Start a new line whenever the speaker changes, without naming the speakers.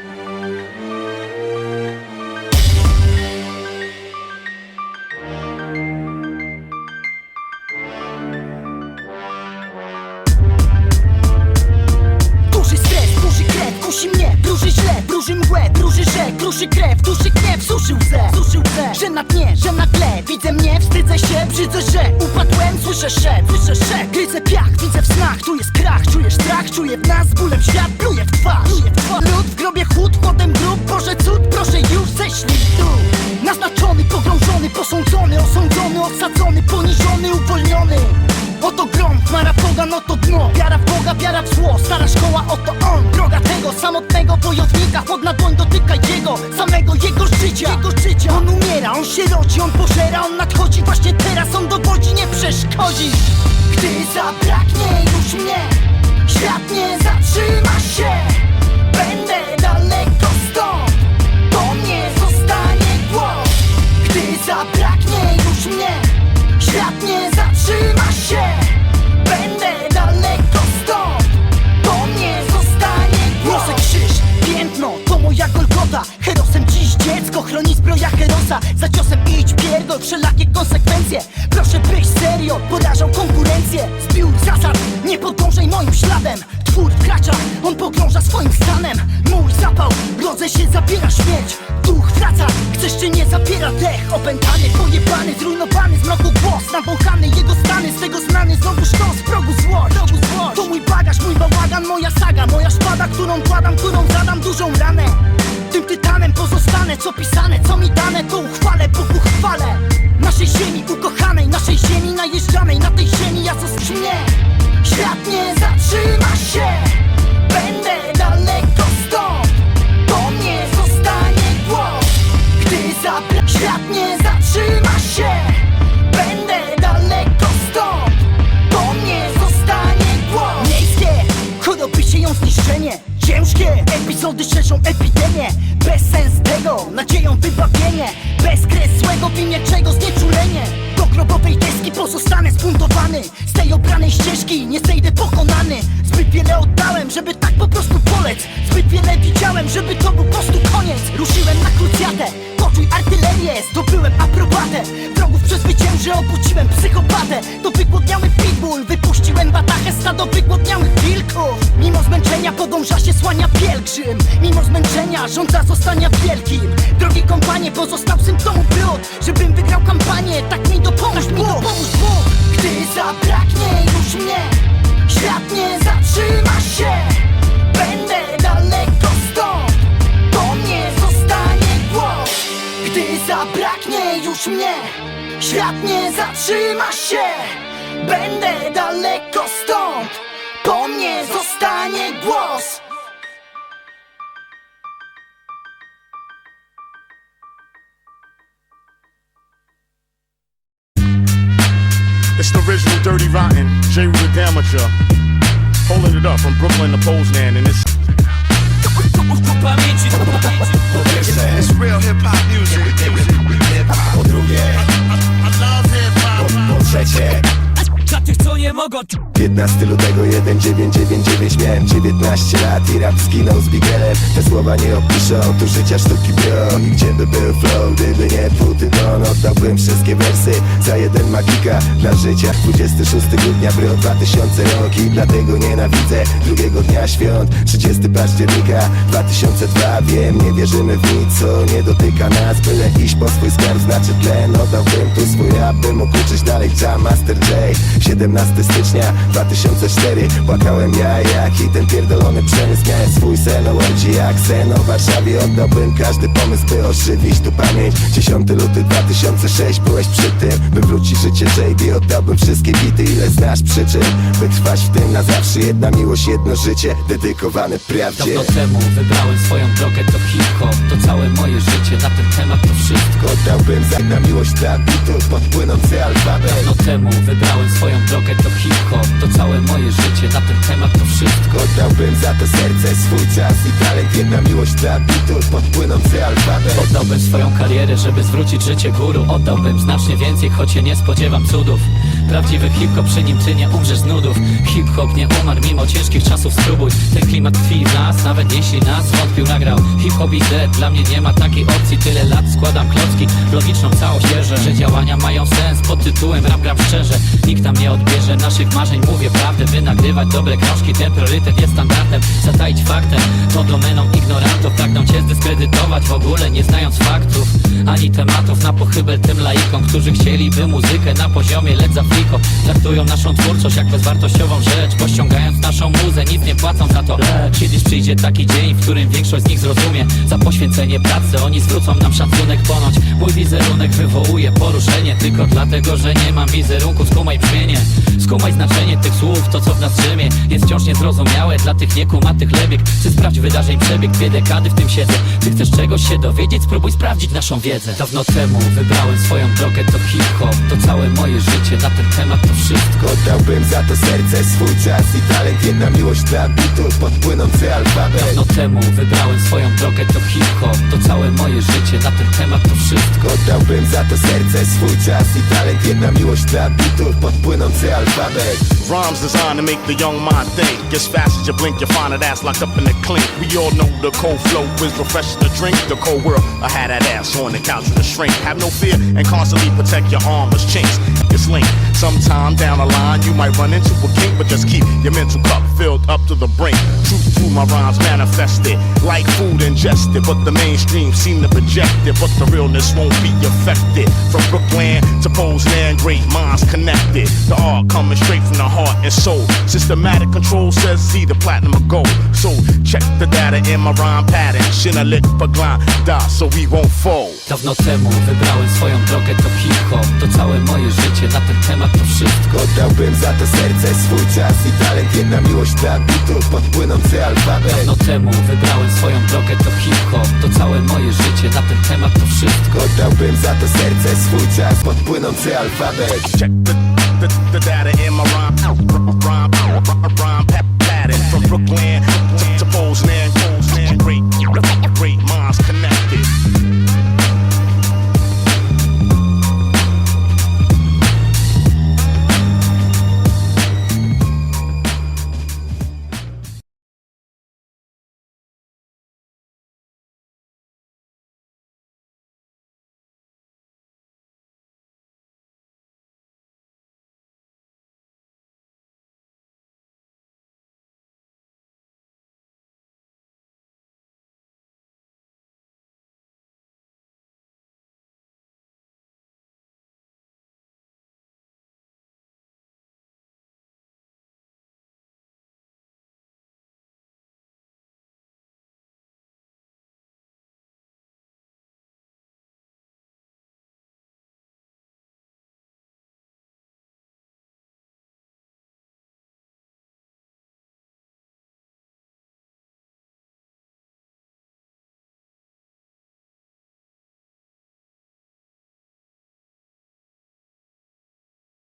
Thank you. Krew, kusi mnie Wróży źle, wróży mgłę, wróży rzek Duszy krew, duszy gniew, suszy łzę Suszy łzę, że na dnie, że na tle Widzę mnie, wstydzę się, brzydzę, że Upadłem, słyszę szep, słyszę szep. Gryzę piach, widzę w snach, tu jest krach Czujesz strach, czuję w nas bólem świat pluje w twarz Lud w grobie chłód, potem grób Boże cud, proszę już ześlij tu. Naznaczony, pogrążony, posądzony Osądzony, osadzony, poniżony, uwolniony Oto grom, chmara pogan, oto dno. Wiara w Boga, wiara w zło, stara szkoła, oto on. Droga tego samotnego wojownika. Chłodna dłoń dotyka jego, samego jego życia. Jego życia. On umiera, on się rodzi, on pożera On nadchodzi. Właśnie teraz, on dowodzi, nie przeszkodzi. Gdy zabraknie już mnie on pogrąża swoim stanem. Mój zapał, rodzę się, zabiera śmierć. Duch wraca, chcesz czy nie zabiera dech. Opętany, pojebany, zrujnowany Z mroku głos, nawąchany, jego stany Z tego znany, znowu sztos, w progu złość To mój bagaż, mój bałagan, moja saga. Moja szpada, którą kładam, którą zadam dużą ranę. Tym tytanem pozostanę, co pisane, co mi dane To uchwalę, Bóg uchwalę Naszej ziemi ukochanej, naszej ziemi najeżdżanej Na tej ziemi ja coś mnie Świat nie zatrzyma się Będę daleko stąd Po mnie zostanie głos. Gdy zabra... Świat nie zatrzyma się Będę daleko stąd Po mnie zostanie głos. Miejskie choroby sieją zniszczenie Ciężkie epizody szerzą epidemię. Bez sens tego, nadzieją wybawienie. Bez kresłego w imię czego znieczulenie. Do grobowej deski pozostanę zbuntowany Z tej obranej ścieżki nie zejdę pokonany żeby tak po prostu polec. Zbyt wiele widziałem, żeby to był po prostu koniec. Ruszyłem na krucjatę, poczuj artylerię. Zdobyłem aprobatę. Wrogów przezwyciężę, obudziłem psychopatę. To wygłodniały pitbull, wypuściłem batachę Stado wygłodniałych wilków. Mimo zmęczenia podąża się słania pielgrzym. Mimo zmęczenia żądza zostania wielkim. Drogi kompanie, pozostał symptomu brud Żebym Gdy zabraknie już mnie Świat nie zatrzyma się Będę daleko stąd Po mnie zostanie głos
It's the original Dirty Rotten, J. The Amateur. Holding it up from Brooklyn to Poznan, and it's
It's real hip hop music.
Po drugie,
mogą
15 lutego 1999 miałem 19 lat i rap skinął z Bigelem. Te słowa nie opiszą tu życia sztuki bro I gdzie by był flow, gdyby nie twój ton? Oddałbym wszystkie wersy za jeden magika. Dla życia 26 grudnia bro 2000 rok i dlatego nienawidzę drugiego dnia świąt. 30 października 2002 Wiem, nie wierzymy w nic, co nie dotyka nas. Byle iść po swój skarb, znaczy tlen. Oddałbym tu swój rap, by mógł uczyć dalej. Jam Master J 17 stycznia 2004 Płakałem ja jak i ten pierdolony przemysł. Miałem swój sen o Łodzi jak sen. O Warszawie Oddałbym każdy pomysł, by ożywić tu pamięć. 10 luty 2006 Byłeś przy tym, by wrócić życie JD Oddałbym wszystkie bity, ile znasz przyczyn By trwać w tym na zawsze? Jedna miłość, jedno życie Dedykowane prawdzie.
Dawno temu wybrałem swoją drogę to hip-hop. To całe moje życie, na ten temat to wszystko.
Oddałbym za na miłość dla bitów Podpłynący alfabet.
Dawno temu wybrałem swoją drogę to hip-hop To całe moje życie, na ten temat to wszystko.
Oddałbym za to serce, swój czas i talent Jedna miłość dla bitów Podpłynący alfabet
Oddałbym swoją karierę, żeby zwrócić życie guru. Oddałbym znacznie więcej, choć się nie spodziewam cudów Prawdziwy hip-hop przy nim ty nie umrzesz z nudów. Hip-hop nie umarł mimo ciężkich czasów spróbuj. Ten klimat tkwi w nas, nawet jeśli nas wątpił nagrał. Hip-hop i Z, dla mnie nie ma takiej opcji. Tyle lat składam klocki, w logiczną całość wierzę Że działania mają sens, pod tytułem rap gram szczerze. Nikt nam nie odbierze naszych marzeń, mówię prawdę By nagrywać dobre krążki, ten priorytet jest standardem Zataić faktem, to domeną ignorantów Pragną cię zdyskredytować, w ogóle nie znając faktów Ani tematów. Na pochybel tym laikom Którzy chcieliby muzykę na poziomie Led Zeppelin Traktują naszą twórczość jak bezwartościową rzecz Pościągając naszą muzę, nic nie płacą za to. Lecz kiedyś przyjdzie taki dzień, w którym większość z nich zrozumie Za poświęcenie pracy oni zwrócą nam szacunek ponoć. Mój wizerunek wywołuje poruszenie Tylko dlatego, że nie mam wizerunku Skumaj brzmienie, skumaj znaczenie tych słów To co w nas drzemie, jest wciąż niezrozumiałe Dla tych niekumatych lebieg. Czy sprawdź wydarzeń przebieg, dwie dekady w tym siedzę. Ty chcesz czegoś się dowiedzieć, spróbuj sprawdzić naszą wiedzę. Dawno temu wybrałem swoją drogę, to hip-hop. To całe moje życie, na ten temat to wszystko
Oddałbym za to serce, swój czas i talent Jedna miłość dla bitów, podpłynący alfabet
Dawno temu wybrałem swoją drogę, to hip-hop To całe moje życie, na ten temat to wszystko
Oddałbym za to serce, swój czas i talent Jedna miłość dla bitów, podpłynący alfabet
Rhymes designed to make the young mind think. As fast as you blink, you find that ass locked up in the clink. We all know the cold flow is refreshing to drink. The cold world, I had that ass on the couch with a shrink. Have no fear and constantly protect your arm as chinks. It's linked. Sometime down the line, you might run into a king, but just keep your mental cup filled up to the brink. Truth to my rhymes manifested, like food ingested, but the mainstream seem to project it. But the realness won't be affected. From Brooklyn to Poseland, great minds connected. The art coming straight from the heart and soul. Systematic control says see the platinum or gold. So check the data in my rhyme pattern. Shin a lit for grind, die so we won't fall.
Dawno temu wybrałem swoją drogę, to hip-hop To całe moje życie, na ten temat to wszystko.
Oddałbym za to serce, swój czas i talent Jedna miłość dla bitów, podpłynący alfabet.
Dawno temu wybrałem swoją drogę, to hip-hop To całe moje życie, na ten temat to wszystko.
Oddałbym za to serce, swój czas, podpłynący alfabet.
Check the, the, the data in my rhyme, rhyme, rhyme, rhyme